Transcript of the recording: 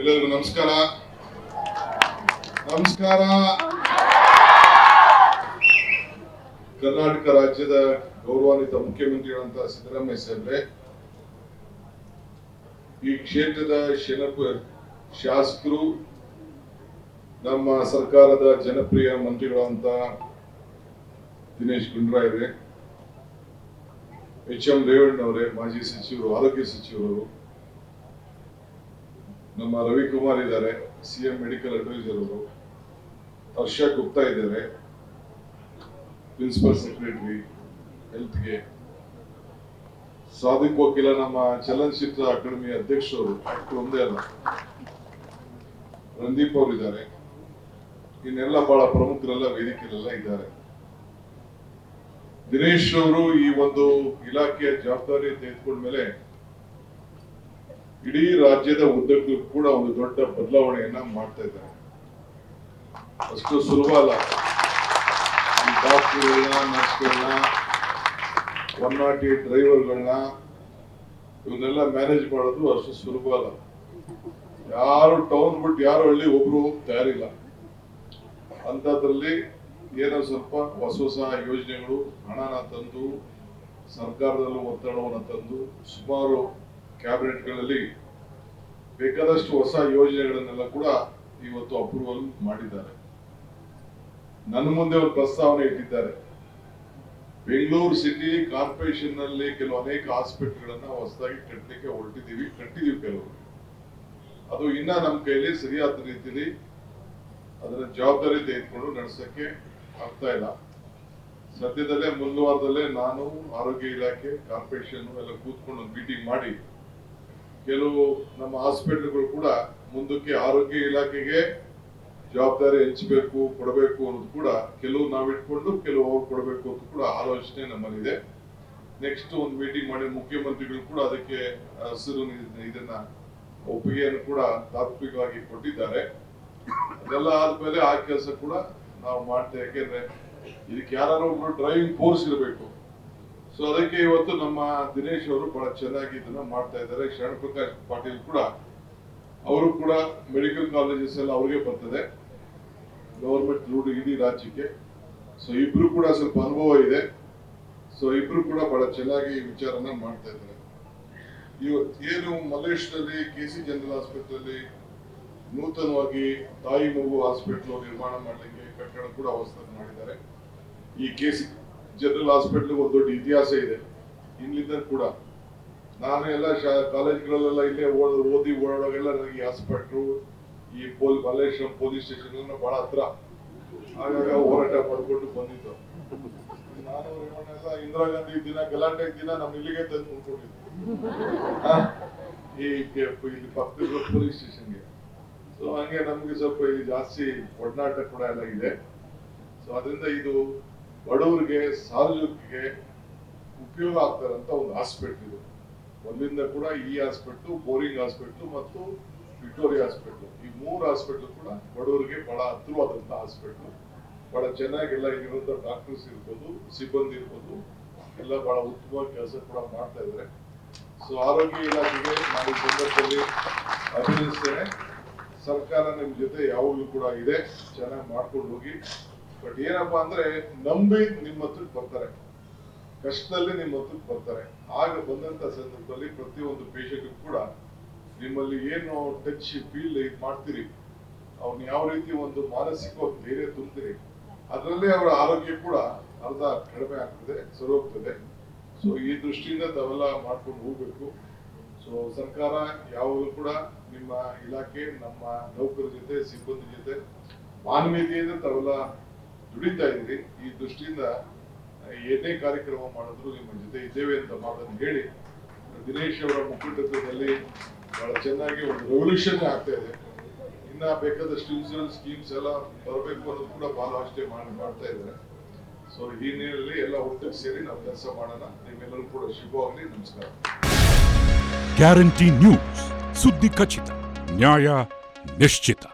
ಎಲ್ಲರಿಗೂ ನಮಸ್ಕಾರ. ನಮಸ್ಕಾರ. ಕರ್ನಾಟಕ ರಾಜ್ಯದ ಗೌರವಾನ್ವಿತ ಮುಖ್ಯಮಂತ್ರಿಗಳಂತ ಸಿದ್ದರಾಮಯ್ಯ ಸಾಹೇಬ್ರೆ, ಈ ಕ್ಷೇತ್ರದ ಶನಪ ಶಾಸಕರು, ನಮ್ಮ ಸರ್ಕಾರದ ಜನಪ್ರಿಯ ಮಂತ್ರಿಗಳಂತ ದಿನೇಶ್ ಗುಂಡ್ರಾಯ್ರೆ ಎಚ್ ಎಂ ರೇವಣ್ಣವರೇ, ಮಾಜಿ ಸಚಿವರು, ಆರೋಗ್ಯ ಸಚಿವರು ನಮ್ಮ ರವಿಕುಮಾರ್ ಇದ್ದಾರೆ ಸಿ ಎಂ ಮೆಡಿಕಲ್ ಅಡ್ವೈಸರ್ ಅವರು. ಹರ್ಷ ಗುಪ್ತಾ ಇದ್ದಾರೆ ಪ್ರಿನ್ಸಿಪಲ್ ಸೆಕ್ರೆಟರಿ ಹೆಲ್ತ್ಗೆ ಸಾದಿಕ್ ವಕೀಲ, ನಮ್ಮ ಚಲನಚಿತ್ರ ಅಕಾಡೆಮಿ ಅಧ್ಯಕ್ಷರು ಆಕ್ಟರ್ ಒಂದೇ ಅಲ್ಲ. ರಂದೀಪ್ ಅವರು ಇದ್ದಾರೆ. ಇನ್ನೆಲ್ಲ ಬಹಳ ಪ್ರಮುಖರೆಲ್ಲ ವೇದಿಕೆಲ್ಲ ಇದ್ದಾರೆ. ದಿನೇಶ್ ಅವರು ಈ ಒಂದು ಇಲಾಖೆಯ ಜವಾಬ್ದಾರಿ ತೆಗೆದುಕೊಂಡ್ಮೇಲೆ ಇಡೀ ರಾಜ್ಯದ ಉದ್ದಕ್ಕೂ ಕೂಡ ಒಂದು ದೊಡ್ಡ ಬದಲಾವಣೆಯನ್ನ ಮಾಡ್ತಾ ಇದ್ದಾರೆ. ಅಷ್ಟು ಸುಲಭ ಅಲ್ಲ. ಡಾಕ್ಟರ್ಗಳನ್ನ, ನರ್ಸ್ಗಳನ್ನ ಒನ್ ನಾಟ್ ಏಟ್ ಡ್ರೈವರ್ಗಳನ್ನ ಇವನ್ನೆಲ್ಲ ಮ್ಯಾನೇಜ್ ಮಾಡೋದು ಅಷ್ಟು ಸುಲಭ ಅಲ್ಲ. ಯಾರು ಟೌನ್ ಬಿಟ್ಟು ಯಾರು ಹಳ್ಳಿ ಒಬ್ರು ತಯಾರಿಲ್ಲ. ಅಂಥದ್ರಲ್ಲಿ ಏನೋ ಸ್ವಲ್ಪ ಹೊಸ ಹೊಸ ಯೋಜನೆಗಳು ಹಣನ ತಂದು ಸರ್ಕಾರದಲ್ಲೂ ಒತ್ತಡವನ್ನು ತಂದು ಸುಮಾರು ಕ್ಯಾಬಿನೆಟ್ಗಳಲ್ಲಿ ಬೇಕಾದಷ್ಟು ಹೊಸ ಯೋಜನೆಗಳನ್ನೆಲ್ಲ ಕೂಡ ಇವತ್ತು ಅಪ್ರೂವಲ್ ಮಾಡಿದ್ದಾರೆ. ನನ್ನ ಮುಂದೆ ಒಂದು ಪ್ರಸ್ತಾವನೆ ಇಟ್ಟಿದ್ದಾರೆ. ಬೆಂಗಳೂರು ಸಿಟಿ ಕಾರ್ಪೊರೇಷನ್ನಲ್ಲಿ ಕೆಲವು ಅನೇಕ ಹಾಸ್ಪಿಟಲ್ಗಳನ್ನ ಹೊಸದಾಗಿ ಕಟ್ಟಲಿಕ್ಕೆ ಹೊರಟಿದ್ದೀವಿ ಕಟ್ಟಿದೀವಿ ಕೆಲವರು. ಅದು ಇನ್ನ ನಮ್ಮ ಕೈಲಿ ಸರಿಯಾದ ರೀತಿಯಲ್ಲಿ ಅದರ ಜವಾಬ್ದಾರಿ ತೆಗೆದುಕೊಂಡು ನಡೆಸಕ್ಕೆ ಆಗ್ತಾ ಇಲ್ಲ. ಸದ್ಯದಲ್ಲೇ ಮುಂದುವಾರದಲ್ಲೇ ನಾನು ಆರೋಗ್ಯ ಇಲಾಖೆ, ಕಾರ್ಪೊರೇಷನ್ ಎಲ್ಲ ಕೂತ್ಕೊಂಡು ಒಂದು ಮೀಟಿಂಗ್ ಮಾಡಿ ಕೆಲವು ನಮ್ಮ ಹಾಸ್ಪಿಟಲ್ಗಳು ಕೂಡ ಮುಂದಕ್ಕೆ ಆರೋಗ್ಯ ಇಲಾಖೆಗೆ ಜವಾಬ್ದಾರಿ ಹಂಚಬೇಕು, ಕೊಡಬೇಕು ಅನ್ನೋದು ಕೂಡ ಕೆಲವು ನಾವಿಟ್ಕೊಂಡು, ಕೆಲವು ಅವ್ರು ಕೊಡಬೇಕು ಅಂತ ಕೂಡ ಆಲೋಚನೆ ನಮ್ಮಲ್ಲಿದೆ. ನೆಕ್ಸ್ಟ್ ಒಂದು ಮೀಟಿಂಗ್ ಮಾಡಿ ಮುಖ್ಯಮಂತ್ರಿಗಳು ಕೂಡ ಅದಕ್ಕೆ ಹಸಿರು ಇದನ್ನ ಒಪ್ಪಿಗೆಯನ್ನು ಕೂಡ ತಾತ್ವಿಕವಾಗಿ ಕೊಟ್ಟಿದ್ದಾರೆ. ಅದೆಲ್ಲ ಆದ್ಮೇಲೆ ಆ ಕೆಲಸ ಕೂಡ ನಾವು ಮಾಡ್ತೇವೆ. ಯಾಕೆಂದ್ರೆ ಇದಕ್ಕೆ ಯಾರು ಡ್ರೈವಿಂಗ್ ಫೋರ್ಸ್ ಇರಬೇಕು. ಸೊ ಅದಕ್ಕೆ ಇವತ್ತು ನಮ್ಮ ದಿನೇಶ್ ಅವರು ಬಹಳ ಚೆನ್ನಾಗಿ ಇದನ್ನ ಮಾಡ್ತಾ ಇದ್ದಾರೆ. ಶರಣ್ ಪ್ರಕಾಶ್ ಪಾಟೀಲ್ ಕೂಡ, ಅವರು ಕೂಡ ಮೆಡಿಕಲ್ ಕಾಲೇಜಸ್ ಎಲ್ಲ ಅವ್ರಿಗೆ ಬರ್ತದೆ. ಗವರ್ಮೆಂಟ್ ರೂಡ್ ಇಡೀ ರಾಜ್ಯಕ್ಕೆ. ಸೊ ಇಬ್ರು ಕೂಡ ಸ್ವಲ್ಪ ಅನುಭವ ಇದೆ. ಸೊ ಇಬ್ರು ಕೂಡ ಬಹಳ ಚೆನ್ನಾಗಿ ವಿಚಾರನ ಮಾಡ್ತಾ ಇದ್ದಾರೆ. ಇವತ್ತು ಏನು ಮಲೇಶ್ನಲ್ಲಿ ಕೆ ಸಿ ಜನರಲ್ ಆಸ್ಪತ್ರೆಯಲ್ಲಿ ನೂತನವಾಗಿ ತಾಯಿ ಮಗು ಹಾಸ್ಪಿಟಲ್ ನಿರ್ಮಾಣ ಮಾಡಲಿಕ್ಕೆ ಕಟ್ಟಡ ಕೂಡ ಅವಸ್ಥೆ ಮಾಡಿದ್ದಾರೆ. ಈ ಕೆ ಸಿ ಜನರಲ್ ಹಾಸ್ಪಿಟಲ್ ಒಂದು ದೊಡ್ಡ ಇತಿಹಾಸ ಇದೆ. ಇಲ್ಲಿಂದ ಕೂಡ. ನಾನು ಎಲ್ಲ ಶಾ, ಕಾಲೇಜ್ಗಳಲ್ಲೆಲ್ಲ ಇಲ್ಲೇ ಓದ್- ಓದಿ ಓಡೋಗೆಲ್ಲ ನನಗೆ ಹಾಸ್ಪಿಟ್ಲು, ಈ ಪೋಲ್ ಮಲ್ಲೇಶ್ವರಂ ಪೊಲೀಸ್ ಸ್ಟೇಷನ್ ಬಹಳ ಹತ್ರ. ಆಗಾಗ ಹೋರಾಟ ಮಾಡ್ಕೊಂಡು ಬಂದಿದ್ದು. ನಾನು ರೇವಣ್ಣ ಇಂದಿರಾ ಗಾಂಧಿ ದಿನ, ಗಲಾಟೆ ದಿನ ನಮ್ಮ ಇಲ್ಲಿಗೆ ತಂದು ಈ ಇಲ್ಲಿ ಪಕ್ಕದ ಪೊಲೀಸ್ ಸ್ಟೇಷನ್ಗೆ. ಸೊ ಹಂಗೆ ನಮ್ಗೆ ಸ್ವಲ್ಪ ಇಲ್ಲಿ ಜಾಸ್ತಿ ಒಡನಾಟ ಕೂಡ ಎಲ್ಲ ಇದೆ. ಸೊ ಅದರಿಂದ ಇದು ಬಡವರಿಗೆ ಸಾರ್ವಜನಿಕರಿಗೆ ಉಪಯೋಗ ಆಗ್ತಾರಂತ ಒಂದು ಹಾಸ್ಪಿಟಲ್ ಇದು. ಮೊದಲಿಂದ ಕೂಡ ಈ ಹಾಸ್ಪಿಟ್ಲು ಬೋರಿಂಗ್ ಹಾಸ್ಪಿಟ್ಲು ಮತ್ತು ವಿಕ್ಟೋರಿಯಾ ಹಾಸ್ಪಿಟ್ಲು ಈ ಮೂರು ಹಾಸ್ಪಿಟ್ಲು ಕೂಡ ಬಡವರಿಗೆ ಬಹಳ ಹತ್ತಿರವಾದಂತ ಹಾಸ್ಪಿಟ್ಲು ಬಹಳ ಚೆನ್ನಾಗೆಲ್ಲ ಇಲ್ಲಿರುವಂತ ಡಾಕ್ಟರ್ಸ್ ಇರ್ಬೋದು, ಸಿಬ್ಬಂದಿ ಇರ್ಬೋದು, ಎಲ್ಲ ಬಹಳ ಉತ್ತಮ ಕೆಲಸ ಕೂಡ ಮಾಡ್ತಾ ಇದ್ದಾರೆ ಸೊ ಆರೋಗ್ಯ ಇಲಾಖೆಗೆ ನಾನು ಈ ಸಂದರ್ಭದಲ್ಲಿ ಅಭಿನಂದಿಸ್ತೇನೆ. ಸರ್ಕಾರ ನಿಮ್ಮ ಜೊತೆ ಯಾವಾಗಲೂ ಕೂಡ ಇದೆ. ಚೆನ್ನಾಗಿ ಮಾಡ್ಕೊಂಡು ಹೋಗಿ. ಬಟ್ ಏನಪ್ಪಾ ಅಂದ್ರೆ ನಂಬಿ ನಿಮ್ಮ ಹತ್ರಕ್ಕೆ ಬರ್ತಾರೆ. ಕಷ್ಟದಲ್ಲಿ ನಿಮ್ಮ ಹತ್ರಕ್ಕೆ ಬರ್ತಾರೆ. ಆಗ ಬಂದಂತ ಸಂದರ್ಭದಲ್ಲಿ ಪ್ರತಿಯೊಂದು ಪೇಷಂಟ್ ಕೂಡ ನಿಮ್ಮಲ್ಲಿ ಏನು ಟಚ್ ಫೀಲ್ ಮಾಡ್ತೀರಿ. ಅವ್ರನ್ನ ಯಾವ ರೀತಿ ಒಂದು ಮಾನಸಿಕವಾಗಿ ಧೈರ್ಯ ತುಂಬ್ತೀರಿ. ಅದರಲ್ಲೇ ಅವರ ಆರೋಗ್ಯ ಕೂಡ ಅರ್ಧ ಕಡಿಮೆ ಆಗ್ತದೆ ಸರೋಗ್ತದೆ ಸೊ ಈ ದೃಷ್ಟಿಯಿಂದ ತಾವೆಲ್ಲ ಮಾಡ್ಕೊಂಡು ಹೋಗ್ಬೇಕು. ಸೊ ಸರ್ಕಾರ ಯಾವಾಗಲೂ ಕೂಡ ನಿಮ್ಮ ಇಲಾಖೆ, ನಮ್ಮ ನೌಕರ ಜೊತೆ, ಸಿಬ್ಬಂದಿ ಜೊತೆ ಮಾನವೀಯತೆಯಿಂದ ತಾವೆಲ್ಲ ದುಡಿತಾ ಇದ್ದೀರಿ ಈ ದೃಷ್ಟಿಯಿಂದ ಏನೇ ಕಾರ್ಯಕ್ರಮ ಮಾಡಿದ್ರು ನಿಮ್ಮ ಜೊತೆ ಇದ್ದೇವೆ ಅಂತ ಮಾತನ್ನು ಹೇಳಿ, ದಿನೇಶ್ ಅವರ ಮುಖಂಡತ್ವದಲ್ಲಿ ಬಹಳ ಚೆನ್ನಾಗಿ ಒಂದು ರೆವಲ್ಯೂಷನ್ ಆಗ್ತಾ ಇದೆ. ಇನ್ನ ಬೇಕಾದಷ್ಟು ಇನ್ಸೂರೆನ್ಸ್ ಸ್ಕೀಮ್ಸ್ ಎಲ್ಲ ಬರಬೇಕು ಅನ್ನೋದು ಕೂಡ ಬಹಳಷ್ಟೇ ಮಾಡಿ ಮಾಡ್ತಾ ಇದ್ದಾರೆ. ಸೊ ಈ ನೀರಲ್ಲಿ ಎಲ್ಲ ಒಟ್ಟಿಗೆ ಸೇರಿ ನಾವು ಕೆಲಸ ಮಾಡೋಣ. ನಿಮ್ಮೆಲ್ಲರೂ ಕೂಡ ಶುಭವಾಗಲಿ ನಮಸ್ಕಾರ. ಗ್ಯಾರಂಟಿ ನ್ಯೂಸ್ ಸುದ್ದಿ ಖಚಿತ, ನ್ಯಾಯ ನಿಶ್ಚಿತ.